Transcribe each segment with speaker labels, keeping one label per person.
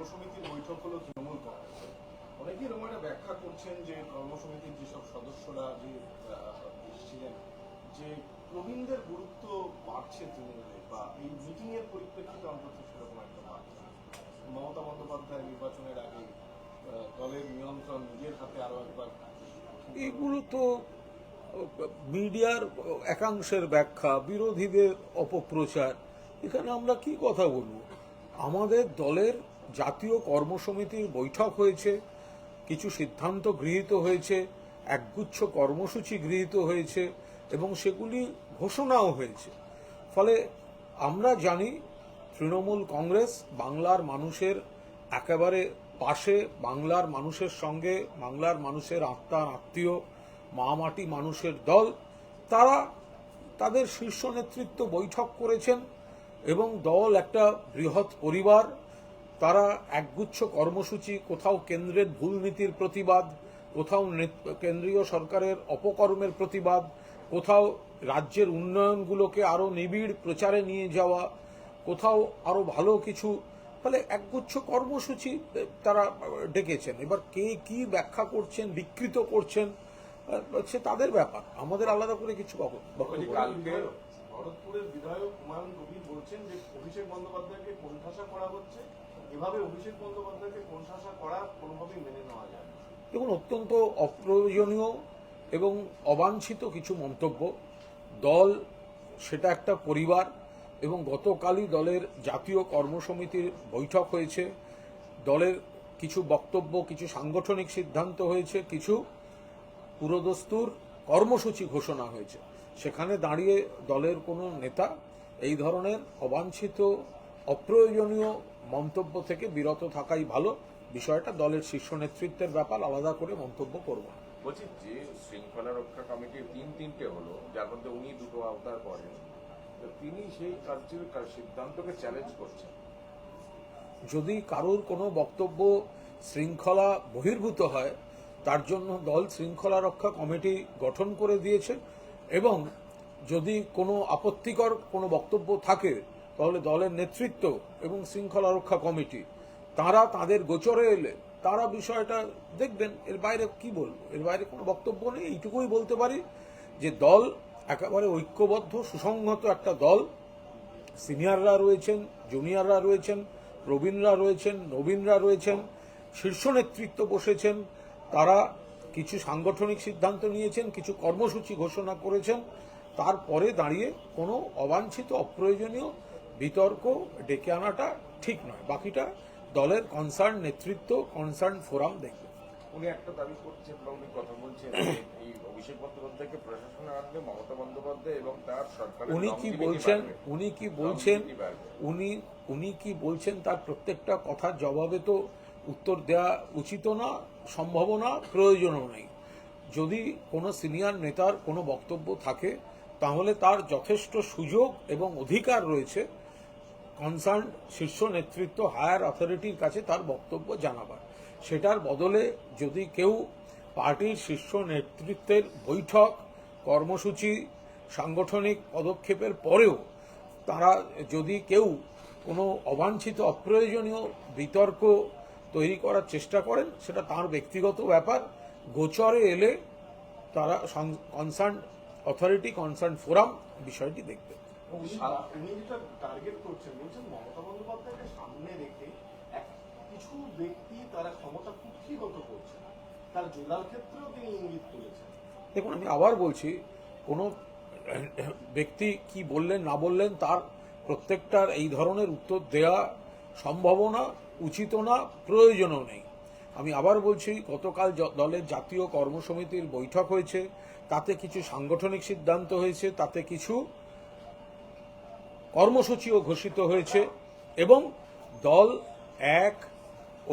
Speaker 1: কর্মসমিতির বৈঠক হলো তৃণমূল কংগ্রেসে অনেকেই এরকম একটা ব্যাখ্যা করছেন যে কর্মসমিতির যেসব সদস্যরা যে এসেছিলেন, যে প্রবীণদের গুরুত্ব বাড়ছে তৃণমূলে বা এই মিটিং এর পরিপ্রেক্ষিতে অন্তত সেরকম একটা বাড়ছে মমতা বন্দ্যোপাধ্যায় নির্বাচনের আগে দলের নিয়ন্ত্রণ নিজের হাতে আরও একবার
Speaker 2: এগুলো তো, মিডিয়ার একাংশের ব্যাখ্যা, বিরোধীদের অপপ্রচার। এখানে আমরা কি কথা বলব? আমাদের দলের জাতীয় কর্মসমিতির বৈঠক হয়েছে, কিছু সিদ্ধান্ত গৃহীত হয়েছে, একগুচ্ছ কর্মসূচি গৃহীত হয়েছে এবং সেগুলি ঘোষণাও হয়েছে। ফলে আমরা জানি, তৃণমূল কংগ্রেস বাংলার মানুষের একেবারে পাশে, বাংলার মানুষের সঙ্গে, বাংলার মানুষের আত্মার আত্মীয়, মা মাটি মানুষের দল, তারা তাদের শীর্ষ নেতৃত্ব বৈঠক করেছেন এবং দল একটা বৃহৎ পরিবার তারা একগুচ্ছ কর্মসূচি, কোথাও কেন্দ্রের ভুল নীতির প্রতিবাদ, কোথাও কেন্দ্রীয় সরকারের অপকর্মের প্রতিবাদ, কোথাও রাজ্যের উন্নয়নগুলোকে আরও নিবিড় প্রচারে নিয়ে যাওয়া, কোথাও আরও ভালো কিছু, ফলে একগুচ্ছ কর্মসূচি তারা ডেকেছেন। এবার কে কি ব্যাখ্যা করছেন, বিকৃত করছেন, সে তাদের ব্যাপার। আমাদের আলাদা করে কিছু
Speaker 1: বলছেন যে অভিষেক বন্দ্যোপাধ্যায়কে কোণঠাসা করা হচ্ছে
Speaker 2: দেখুন, অত্যন্ত অপ্রয়োজনীয় এবং অবাঞ্ছিত কিছু মন্তব্য। দল, সেটা একটা পরিবার এবং গতকালই দলের জাতীয় কর্মসমিতির বৈঠক হয়েছে। দলের কিছু বক্তব্য, কিছু সাংগঠনিক সিদ্ধান্ত হয়েছে, কিছু পুরোদস্তুর কর্মসূচি ঘোষণা হয়েছে। সেখানে দাঁড়িয়ে দলের কোনো নেতা এই ধরনের অবাঞ্ছিত, অপ্রয়োজনীয় মন্তব্য থেকে বিরত থাকাই ভালো বিষয়টা দলের শীর্ষ নেতৃত্বের ব্যাপার আলাদা করে মন্তব্য করব না।
Speaker 3: বলছি যে শৃঙ্খলা রক্ষা কমিটির তিন তিনটে হলো যার মধ্যে উনি দুটো আওতার করেন তো তিনি সেই কার্যের কার- সিদ্ধান্তকে চ্যালেঞ্জ করছেন
Speaker 2: যদি কারোর কোনো বক্তব্য শৃঙ্খলা বহির্ভূত হয় তার জন্য দল শৃঙ্খলা রক্ষা কমিটি গঠন করে দিয়েছে এবং যদি কোনো আপত্তিকর কোনো বক্তব্য থাকে তাহলে দলের নেতৃত্ব এবং শৃঙ্খলা রক্ষা কমিটি, তারা তাদের গোচরে এলে তারা বিষয়টা দেখবেন, এর বাইরে কি বলব? এর বাইরে কোনো বক্তব্য নেই, এইটুকুই বলতে পারি যে দল একেবারে ঐক্যবদ্ধ, সুসংহত একটা দল। সিনিয়ররা রয়েছেন, জুনিয়ররা রয়েছেন, প্রবীণরা রয়েছেন, নবীনরা রয়েছেন, শীর্ষ নেতৃত্ব বসেছেন, তারা কিছু সাংগঠনিক সিদ্ধান্ত নিয়েছেন, কিছু কর্মসূচি ঘোষণা করেছেন, তারপরে দাঁড়িয়ে কোনো অবাঞ্ছিত, অপ্রয়োজনীয় বিতর্ক ডেকে আনাটা ঠিক নয়। বাকিটা দলের কনসার্ন নেতৃত্ব কনসার্ন ফোরাম দেখবে।
Speaker 3: উনি একটা দাবি করছেন বা উনি কথা বলছেন এই অভিষেক বন্দ্যোপাধ্যায়কে প্রশাসনে আনলে মমতা বন্দ্যোপাধ্যায় এবং তার সরকারের
Speaker 2: উনি কি বলছেন? উনি কি বলছেন? উনি উনি কি বলছেন তার প্রত্যেকটা কথার জবাবে তো উত্তর দেওয়া উচিত না সম্ভব না প্রয়োজনও নেই। যদি কোনো সিনিয়র নেতার কোনো বক্তব্য থাকে তাহলে তার যথেষ্ট সুযোগ এবং অধিকার রয়েছে কনসার্ন শীর্ষ নেতৃত্ব হায়ার অথরিটির কাছে তার বক্তব্য জানাবার। সেটার বদলে যদি কেউ পার্টির শীর্ষ নেতৃত্বের বৈঠক, কর্মসূচি, সাংগঠনিক পদক্ষেপের পরেও তারা যদি কেউ কোনো অবাঞ্ছিত, অপ্রয়োজনীয় বিতর্ক তৈরি করার চেষ্টা করেন, সেটা তার ব্যক্তিগত ব্যাপার। গোচরে এলে তারা কনসার্ন অথরিটি, কনসার্ন ফোরাম বিষয়টি দেখবে।
Speaker 1: উনি যেটা টার্গেট করছেন বলছেন, মমতা বন্দ্যোপাধ্যায়কে সামনে রেখে এক কিছু ব্যক্তি তারা ক্ষমতা কুক্ষিগত করছে তার জেলার ক্ষেত্রেও তিনি ইঙ্গিত
Speaker 2: দেখুন, আমি আবার বলছি, কোনো ব্যক্তি কি বললেন, না বললেন, তার প্রত্যেকটার এই ধরনের উত্তর দেয়া সম্ভাবনা উচিত না, প্রয়োজনও নেই। আমি আবার বলছি, গতকাল দলের জাতীয় কর্মসমিতির বৈঠক হয়েছে, তাতে কিছু সাংগঠনিক সিদ্ধান্ত হয়েছে, তাতে কিছু কর্মসূচিও ঘোষিত হয়েছে এবং দল এক,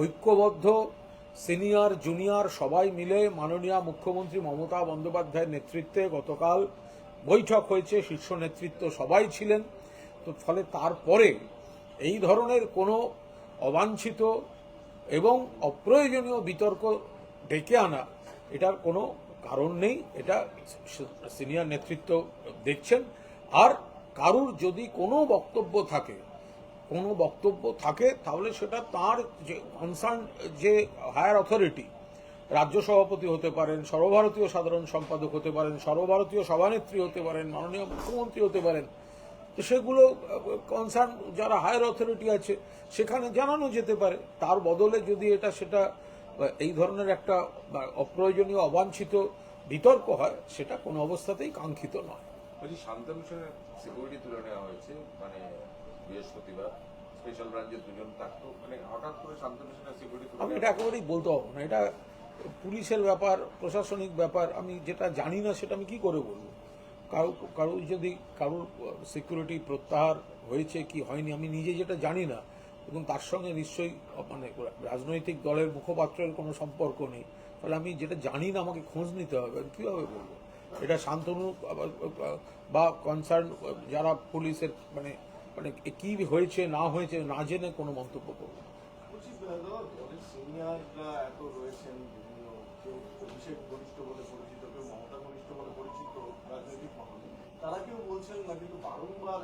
Speaker 2: ঐক্যবদ্ধ, সিনিয়র, জুনিয়র, সবাই মিলে মাননীয় মুখ্যমন্ত্রী মমতা বন্দ্যোপাধ্যায়ের নেতৃত্বে গতকাল বৈঠক হয়েছে, শীর্ষ নেতৃত্ব সবাই ছিলেন। তো ফলে তারপরে এই ধরনের কোনো অবাঞ্ছিত এবং অপ্রয়োজনীয় বিতর্ক ডেকে আনা, এটার কোনো কারণ নেই। এটা সিনিয়র নেতৃত্ব দেখছেন। আর কারুর যদি কোনো বক্তব্য থাকে, কোনো বক্তব্য থাকে, তাহলে সেটা তার যে কনসার্ন যে হায়ার অথরিটি রাজ্য সভাপতি হতে পারেন, সর্বভারতীয় সাধারণ সম্পাদক হতে পারেন, সর্বভারতীয় সভানেত্রী হতে পারেন, মাননীয় মুখ্যমন্ত্রী হতে পারেন, তো সেগুলো কনসার্ন যারা হায়ার অথরিটি আছে, সেখানে জানানো যেতে পারে। তার বদলে যদি এটা সেটা এই ধরনের একটা অপ্রয়োজনীয়, অবাঞ্ছিত বিতর্ক হয়, সেটা কোনো অবস্থাতেই কাঙ্ক্ষিত নয়।
Speaker 3: বলছি শান্তনু সেনের সিকিউরিটি তুলে নেওয়া হয়েছে মানে বৃহস্পতিবার। স্পেশাল ব্রাঞ্চের দুজন থাকতো মানে হঠাৎ করে শান্তনু সেনের সিকিউরিটি
Speaker 2: আমি এটা একেবারেই বলতে পারব না। এটা পুলিশের ব্যাপার প্রশাসনিক ব্যাপার আমি যেটা জানি না সেটা আমি কি করে বলব? কারও কারোর যদি কারোর সিকিউরিটি প্রত্যাহার হয়েছে কি হয়নি আমি নিজে যেটা জানি না। এবং তার সঙ্গে নিশ্চয়ই মানে রাজনৈতিক দলের মুখপাত্রের কোনো সম্পর্ক নেই। তাহলে আমি যেটা জানি না আমাকে খোঁজ নিতে হবে। আমি কীভাবে বলব? এটা শান্তনু বা কনসার্ন যারা পুলিশের মানে মানে কি হয়েছে না হয়েছে না জেনে কোনো মন্তব্য করব
Speaker 1: এত রয়েছেন বিভিন্ন কেউ বলে পরিচিত মমতা ঘনিষ্ঠ বলে পরিচিত রাজনৈতিক তারা কেউ বলছেন না কিন্তু বারংবার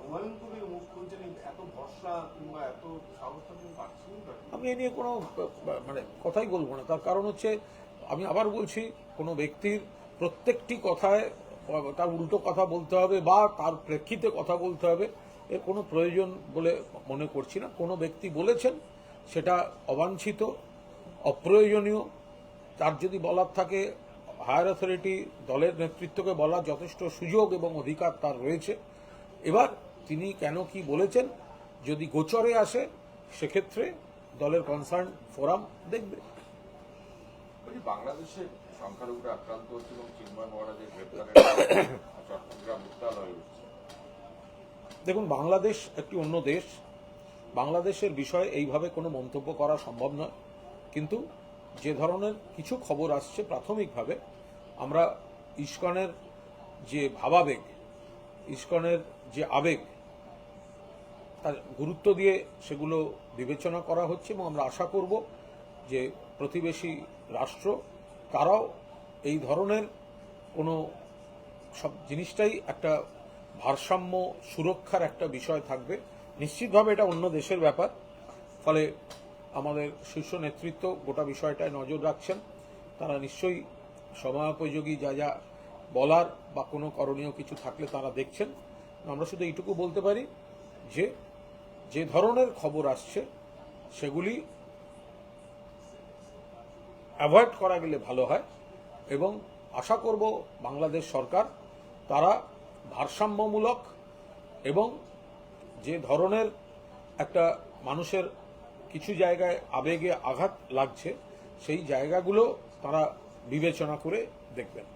Speaker 1: হুমায়ুন কবির মুখ খুলছেন এত ভরসা কিংবা এত সাহসটা কিন্তু পাচ্ছেন
Speaker 2: আমি এ নিয়ে কোনো মানে কথাই বলব না। তার কারণ হচ্ছে আমি আবার বলছি কোনো ব্যক্তির প্রত্যেকটি কথায় তার উল্টো কথা বলতে হবে বা তার প্রেক্ষিতে কথা বলতে হবে, এর কোনো প্রয়োজন বলে মনে করছি না। কোনো ব্যক্তি বলেছেন, সেটা অবাঞ্ছিত, অপ্রয়োজনীয়। তার যদি বলার থাকে, হায়ার অথরিটি দলের নেতৃত্বকে বলার যথেষ্ট সুযোগ এবং অধিকার তার রয়েছে। এবার তিনি কেন কি বলেছেন, যদি গোচরে আসে, সেক্ষেত্রে দলের কনসার্ন ফোরাম দেখবে।
Speaker 3: বাংলাদেশে সংখ্যালঘুরা আক্রান্ত হচ্ছে এবং চিন্ময় মহারাজের চট্টগ্রাম
Speaker 2: দেখুন, বাংলাদেশ একটি অন্য দেশ। বাংলাদেশের বিষয়ে এইভাবে কোনো মন্তব্য করা সম্ভব নয়। কিন্তু যে ধরনের কিছু খবর আসছে প্রাথমিকভাবে, আমরা ইস্কনের যে ভাবাবেগ, ইস্কনের যে আবেগ, তার গুরুত্ব দিয়ে সেগুলো বিবেচনা করা হচ্ছে এবং আমরা আশা করব যে প্রতিবেশী রাষ্ট্র তারাও এই ধরনের কোনো সব জিনিসটাই একটা ভারসাম্য সুরক্ষার একটা বিষয় থাকবে। নিশ্চিতভাবে এটা অন্য দেশের ব্যাপার। ফলে আমাদের শীর্ষ নেতৃত্ব গোটা বিষয়টায় নজর রাখছেন। তারা নিশ্চয়ই সময়োপযোগী যা যা বলার বা কোনো করণীয় কিছু থাকলে তারা দেখছেন। আমরা শুধু এইটুকু বলতে পারি যে যে ধরনের খবর আসছে, সেগুলি অ্যাভয়েড করা গেলে ভালো হয় এবং আশা করব বাংলাদেশ সরকার তারা ভারসাম্যমূলক এবং যে ধরনের একটা মানুষের কিছু জায়গায় আবেগে আঘাত লাগছে, সেই জায়গাগুলো তারা বিবেচনা করে দেখবেন।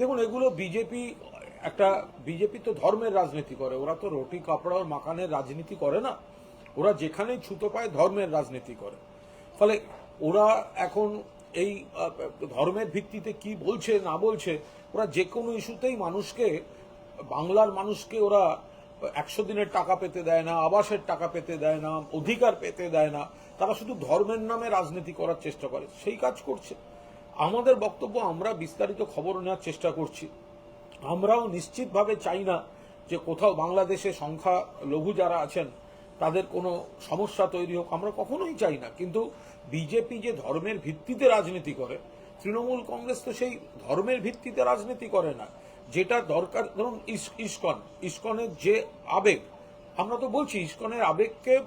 Speaker 2: দেখুন, এগুলো বিজেপি একটা, বিজেপি তো ধর্মের রাজনীতি করে, ওরা তো রুটি, কাপড় আর মাকানের রাজনীতি করে না। ওরা যেখানেই ছুতো পায় ধর্মের রাজনীতি করে। ফলে ওরা এখন এই ধর্মের ভিত্তিতে কি বলছে, না বলছে, ওরা যে কোনো ইস্যুতেই মানুষকে, বাংলার মানুষকে ওরা একশো দিনের টাকা পেতে দেয় না, আবাসের টাকা পেতে দেয় না, অধিকার পেতে দেয় না, তারা শুধু ধর্মের নামে রাজনীতি করার চেষ্টা করে। সেই কাজ করছে। আমাদের বক্তব্য, আমরা বিস্তারিত খবর নেওয়ার চেষ্টা করছি। আমরাও নিশ্চিতভাবে চাই না যে কোথাও বাংলাদেশে সংখ্যা লঘু যারা আছেন তাদের কোনো সমস্যা তৈরি হোক, আমরা কখনোই চাই না। কিন্তু বিজেপি যে ধর্মের ভিত্তিতে রাজনীতি করে, তৃণমূল কংগ্রেস তো সেই ধর্মের ভিত্তিতে রাজনীতি করে না। যেটা দরকার, ধরুন ইস- ইসকন, ইসকনের যে আবেগ, আমরা তো বলছি ইস্কনের আবেগকে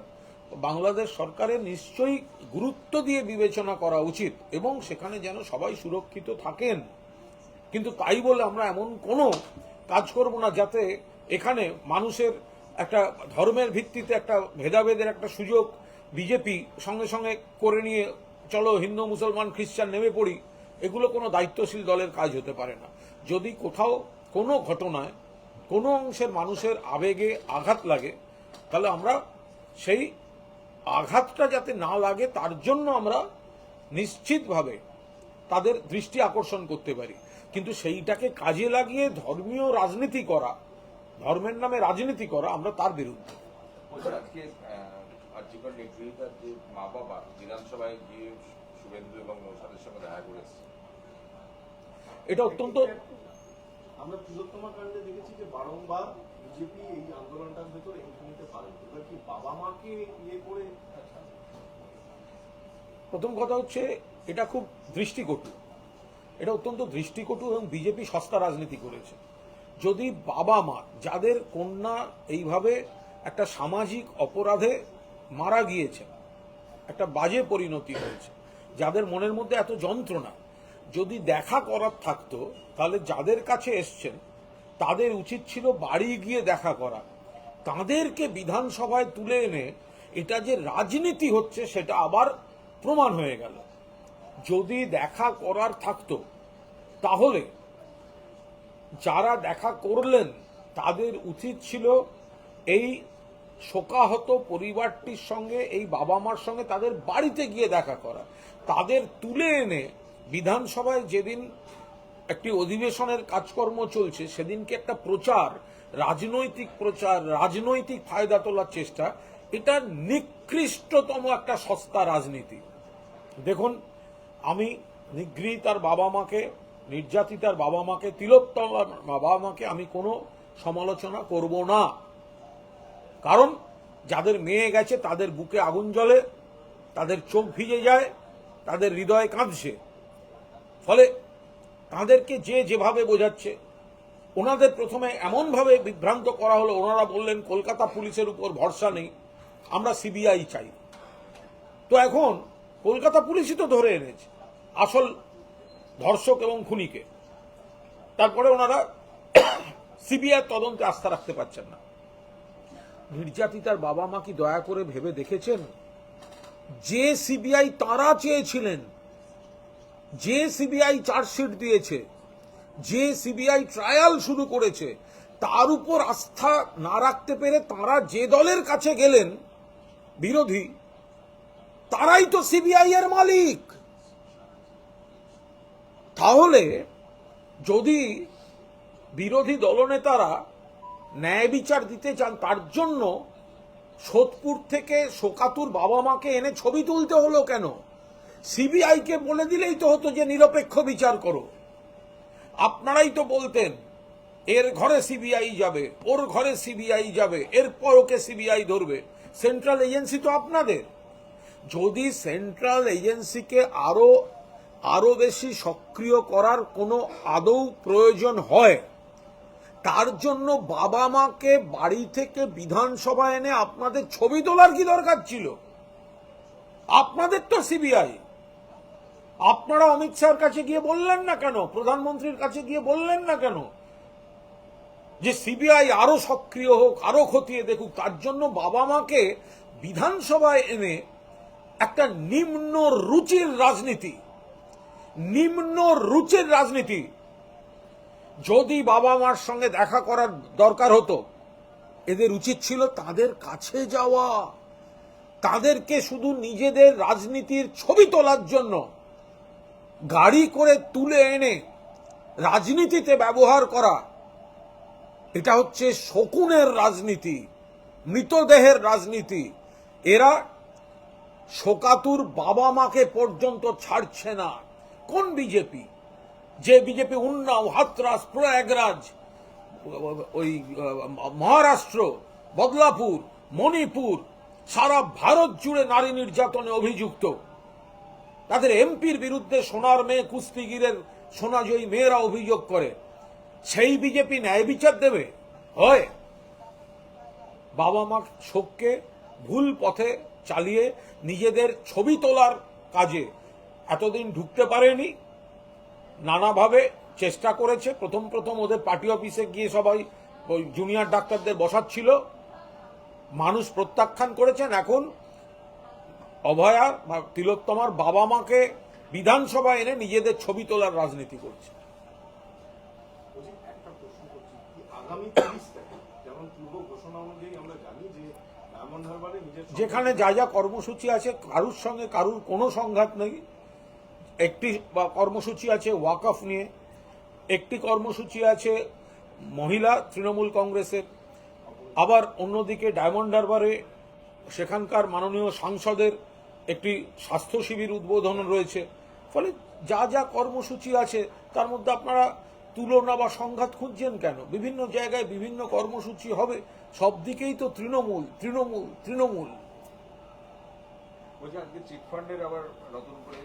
Speaker 2: বাংলাদেশ সরকারের নিশ্চয়ই গুরুত্ব দিয়ে বিবেচনা করা উচিত এবং সেখানে যেন সবাই সুরক্ষিত থাকেন। কিন্তু তাই বলে আমরা এমন কোনো কাজ করব না যাতে এখানে মানুষের একটা ধর্মের ভিত্তিতে একটা ভেদাভেদের একটা সুযোগ বিজেপি সঙ্গে সঙ্গে করে নিয়ে, চলো হিন্দু, মুসলমান, খ্রিস্টান নেমে পড়ি, এগুলো কোনো দায়িত্বশীল দলের কাজ হতে পারে না। যদি কোথাও কোনো ঘটনায় কোনো অংশের মানুষের আবেগে আঘাত লাগে, তাহলে আমরা সেই আঘাতটা যাতে না লাগে, তার জন্য আমরা নিশ্চিতভাবে তাদের দৃষ্টি আকর্ষণ করতে পারি। কিন্তু সেইটাকে কাজে লাগিয়ে ধর্মীয় রাজনীতি করা ধর্মের নামে রাজনীতি করা আমরা তার বিরুদ্ধে।
Speaker 3: মা বাবা বিধানসভায় গিয়ে শুভেন্দু এবং নৌসাদের সঙ্গে দেখা করেছে
Speaker 2: এটা অত্যন্ত
Speaker 1: আমরা তিলোত্তমা কাণ্ডে দেখেছি যে বারংবার বিজেপি এই আন্দোলনটার ভেতরে এন্ট্রি নিতে পারে। এবার কি বাবা মাকে ইয়ে করে
Speaker 2: প্রথম কথা হচ্ছে এটা খুব দৃষ্টিকটু। এটা অত্যন্ত দৃষ্টিকটু এবং বিজেপি সস্তা রাজনীতি করেছে। যদি বাবা মা, যাদের কন্যা এইভাবে একটা সামাজিক অপরাধে মারা গিয়েছে, একটা বাজে পরিণতি হয়েছে, যাদের মনের মধ্যে এত যন্ত্রণা, যদি দেখা করার থাকতো, তাহলে যাদের কাছে এসছেন, তাদের উচিত ছিল বাড়ি গিয়ে দেখা করা। তাদেরকে বিধানসভায় তুলে এনে এটা যে রাজনীতি হচ্ছে, সেটা আবার প্রমাণ হয়ে গেল। যদি দেখা করার থাকতো, তাহলে যারা দেখা করলেন, তাদের উচিত ছিল এই শোকাহত পরিবারটির সঙ্গে, এই বাবা মার সঙ্গে তাদের বাড়িতে গিয়ে দেখা করা। তাদের তুলে এনে বিধানসভায় যেদিন একটি অধিবেশনের কাজকর্ম চলছে, সেদিনকে একটা প্রচার, রাজনৈতিক প্রচার, রাজনৈতিক ফায়দা তোলার চেষ্টা, এটা নিকৃষ্টতম একটা সস্তা রাজনীতি। দেখুন, আমি নিগৃহীতার বাবা মাকে নির্যাতিতার বাবা মাকে, তিলোত্তমার বাবা মাকে আমি কোনো সমালোচনা করব না। কারণ যাদের মেয়ে গেছে, তাদের বুকে আগুন জ্বলে, তাদের চোখ ভিজে যায়, তাদের হৃদয় কাঁদছে ফলে তাদেরকে যে যেভাবে বোঝাচ্ছে, ওনাদের প্রথমে এমনভাবে বিভ্রান্ত করা হলো, ওনারা বললেন, কলকাতা পুলিশের উপর ভরসা নেই, আমরা সিবিআই চাই। তো এখন কলকাতা পুলিশই তো ধরে এনেছে। আসল ধর্ষক এবং খুনিকে। তারপরে ওনারা সিবিআই তদন্তে আস্থা রাখতে পারছেন না। নির্যাতিতার বাবা মা কি দয়া করে ভেবে দেখেছেন? যে সিবিআই তারা চেয়েছিলেন, যে সিবিআই চার্জশিট দিয়েছে, যে সিবিআই ট্রায়াল শুরু করেছে, তার উপর আস্থা না রাখতে পেরে তারা যে দলের কাছে গেলেন বিরোধী, তারাই তো সিবিআই এর মালিক। তাহলে যদি বিরোধী দলনেতারা ন্যায় বিচার দিতে চান, তার জন্য সোদপুর থেকে শোকাতুর বাবা মাকে এনে ছবি তুলতে হলো কেন? সিবিআইকে বলে দিলেই তো হতো যে, নিরপেক্ষ বিচার করো। আপনারাই তো বলতেন, এর ঘরে সিবিআই যাবে, ওর ঘরে সিবিআই যাবে, এরপর ওকে সিবিআই ধরবে। সেন্ট্রাল এজেন্সি তো আপনাদের। যদি সেন্ট্রাল এজেন্সিকে আরও আরও বেশি সক্রিয় করার কোনো আদৌ প্রয়োজন হয়? তার জন্য বাবা মাকে বাড়ি থেকে বিধানসভা এনে আপনাদের ছবি তোলার কি দরকার ছিল? আপনাদের তো সিবিআই। আপনারা অমিত শাহর কাছে গিয়ে বললেন না কেন? প্রধানমন্ত্রীর কাছে গিয়ে বললেন না কেন? যে সিবিআই আরও সক্রিয় হোক, আরও খতিয়ে দেখুক, তার জন্য বাবা মাকে বিধানসভায় এনে একটা নিম্ন রুচির রাজনীতি নিম্ন রুচির রাজনীতি। যদি বাবা মার সঙ্গে দেখা করার দরকার হতো, এদের উচিত ছিল তাদের কাছে যাওয়া। তাদেরকে শুধু নিজেদের রাজনীতির ছবি তোলার জন্য গাড়ি করে তুলে এনে রাজনীতিতে ব্যবহার করা। এটা হচ্ছে শকুনের রাজনীতি, মৃতদেহের রাজনীতি। এরা শোকাতুর বাবা মাকে পর্যন্ত ছাড়ছে না। কোন বিজেপি যে বিজেপি উন্নাও, হাতরাস, প্রয়াগরাজ, ওই, মহারাষ্ট্র, বদলাপুর, মণিপুর, সারা ভারত জুড়ে নারী নির্যাতনে অভিযুক্ত। তাদের এমপির বিরুদ্ধে সোনার মেয়ে কুস্তিগিরের সোনাজয়ী মেয়েরা অভিযোগ করে। সেই বিজেপি ন্যায় বিচার দেবে? হয়। বাবা মা শোককে ভুল পথে চালিয়ে নিজেদের ছবি তোলার কাজে এতদিন ঢুকতে পারেনি। নানাভাবে চেষ্টা করেছে। প্রথম প্রথম ওদের পার্টি অফিসে গিয়ে সবাই ওই জুনিয়র ডাক্তারদের বসাচ্ছিল। মানুষ প্রত্যাখ্যান করেছেন। এখন অভয়া বা তিলোত্তমার বাবা মাকে বিধানসভা এনে নিজেদের ছবি তোলার রাজনীতি করছে। যেখানে যা যা কর্মসূচি আছে কারুর সঙ্গে কারুর কোনো সংঘাত নেই। একটি কর্মসূচি আছে ওয়াকফ নিয়ে, একটি কর্মসূচি আছে মহিলা তৃণমূল কংগ্রেসের। আবার অন্যদিকে ডায়মন্ড হারবারে সেখানকার মাননীয় সাংসদের একটি স্বাস্থ্য শিবির উদ্বোধন রয়েছে। ফলে যা যা কর্মসূচি আছে, তার মধ্যে আপনারা তুলনা বা সংঘাত খুঁজছেন কেন? বিভিন্ন জায়গায় বিভিন্ন কর্মসূচি হবে, সব দিকেই তো তৃণমূল তৃণমূল তৃণমূল।
Speaker 3: বলছি, আজকে চিট ফান্ডের আবার নতুন করে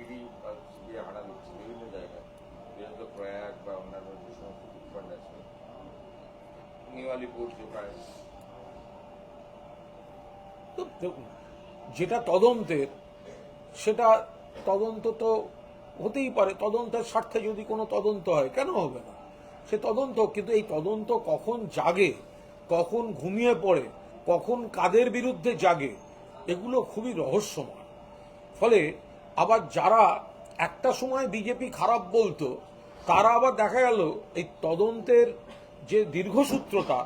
Speaker 3: ইডি সিবিআই হানা দিচ্ছে, বিভিন্ন জায়গায়। বিশেষত প্রয়াগ বা অন্যান্য যে সমস্ত চিট আছে। নিউ আলিপুর
Speaker 2: তো দেখুন, যেটা তদন্তের, সেটা তদন্ত তো হতেই পারে। তদন্তের স্বার্থে যদি কোনো তদন্ত হয়, কেন হবে না? সে তদন্ত, কিন্তু এই তদন্ত কখন জাগে, কখন ঘুমিয়ে পড়ে, কখন কাদের বিরুদ্ধে জাগে, এগুলো খুবই রহস্যময়। ফলে আবার যারা একটা সময় বিজেপি খারাপ বলতো, তারা আবার দেখা গেল এই তদন্তের যে দীর্ঘসূত্রতা,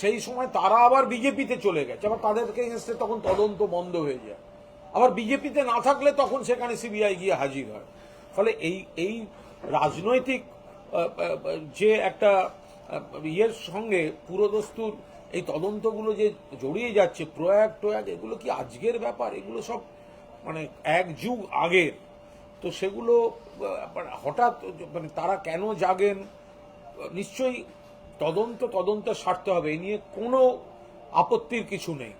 Speaker 2: সেই সময় তারা আবার বিজেপিতে চলে গেছে। আবার তাদেরকে এগেনস্টে তখন তদন্ত বন্ধ হয়ে যায়। আবার বিজেপিতে না থাকলে তখন সেখানে সিবিআই গিয়ে হাজির হয়। ফলে এই এই রাজনৈতিক যে একটা ইয়ের সঙ্গে পুরোদস্তুর এই তদন্তগুলো যে জড়িয়ে যাচ্ছে, প্রয়াগ টয়াগ, এগুলো কি আজকের ব্যাপার? এগুলো সব মানে এক যুগ আগের তো সেগুলো আহ, হঠাৎ মানে তারা কেন জাগেন? নিশ্চয়ই তদন্ত তদন্তের স্বার্থে হবে এই নিয়ে কোনো আপত্তির কিছু নেই।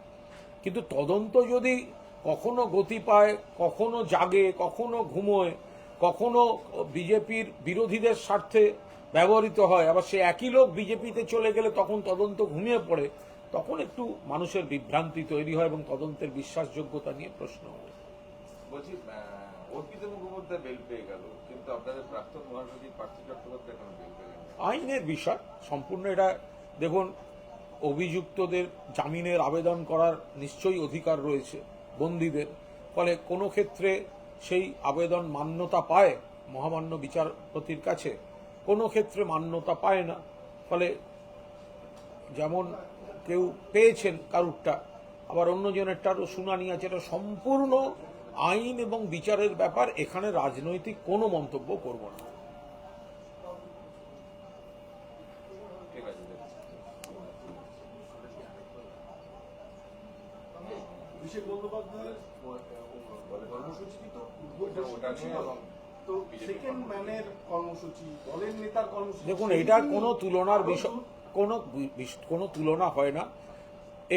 Speaker 2: কিন্তু তদন্ত যদি কখনো গতি পায় কখনো জাগে কখনো ঘুমোয় কখনো বিজেপির বিরোধীদের স্বার্থে ব্যবহৃত হয় আবার সে একই লোক বিজেপিতে চলে গেলে তখন তদন্ত ঘুমিয়ে পড়ে তখন একটু মানুষের বিভ্রান্তি তৈরি হয় এবং তদন্তের বিশ্বাসযোগ্যতা নিয়ে প্রশ্ন হয়
Speaker 3: বলছি অর্পিত মুখোপাধ্যায় বেল পেয়ে গেল, কিন্তু আপনাদের প্রাক্তন মহাসচিব পার্থ চট্টোপাধ্যায় এখন বেল।
Speaker 2: আইনের বিষয়, সম্পূর্ণ এটা, দেখুন, অভিযুক্তদের জামিনের আবেদন করার নিশ্চয়ই অধিকার রয়েছে বন্দীদের, ফলে কোনো ক্ষেত্রে সেই আবেদন মান্যতা পায় মহামান্য বিচারপতির কাছে, কোনো ক্ষেত্রে মান্যতা পায় না, ফলে যেমন কেউ পেয়েছেন কারুরটা, আবার অন্যজনেরটারও শুনানি আছে, এটা সম্পূর্ণ আইন এবং বিচারের ব্যাপার এখানে রাজনৈতিক কোনো মন্তব্য করব না।
Speaker 3: দেখুন।
Speaker 1: অভিষেক বন্দ্যোপাধ্যায়ের কর্মসূচি তো? সেকেন্ড ম্যানের দলের নেতার কর্মসূচি
Speaker 2: দেখুন এটা কোনো তুলনার বিষয় কোনো কোনো তুলনা হয় না।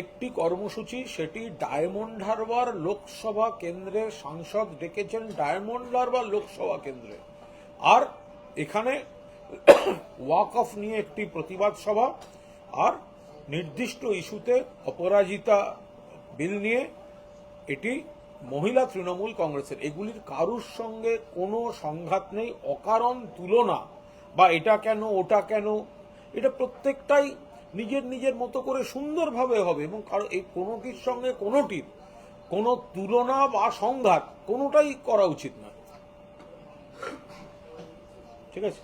Speaker 2: একটি কর্মসূচি, সেটি ডায়মন্ড হারবার লোকসভা কেন্দ্রে সাংসদ ডেকেছেন ডায়মন্ড হারবার লোকসভা কেন্দ্রে। আর এখানে ওয়াক অফ নিয়ে একটি প্রতিবাদ সভা, আর নির্দিষ্ট ইস্যুতে অপরাজিতা বিল নিয়ে এটি মহিলা তৃণমূল কংগ্রেসের। এগুলির কারুর সঙ্গে কোনো সংঘাত নেই, অকারণ তুলনা, বা এটা কেন, ওটা কেন, এটা প্রত্যেকটাই নিজের নিজের মতো করে সুন্দরভাবে হবে এবং কারও এই কোনোটির সঙ্গে কোনোটির কোনো তুলনা বা সংঘাত কোনোটাই করা উচিত নয়। ঠিক আছে?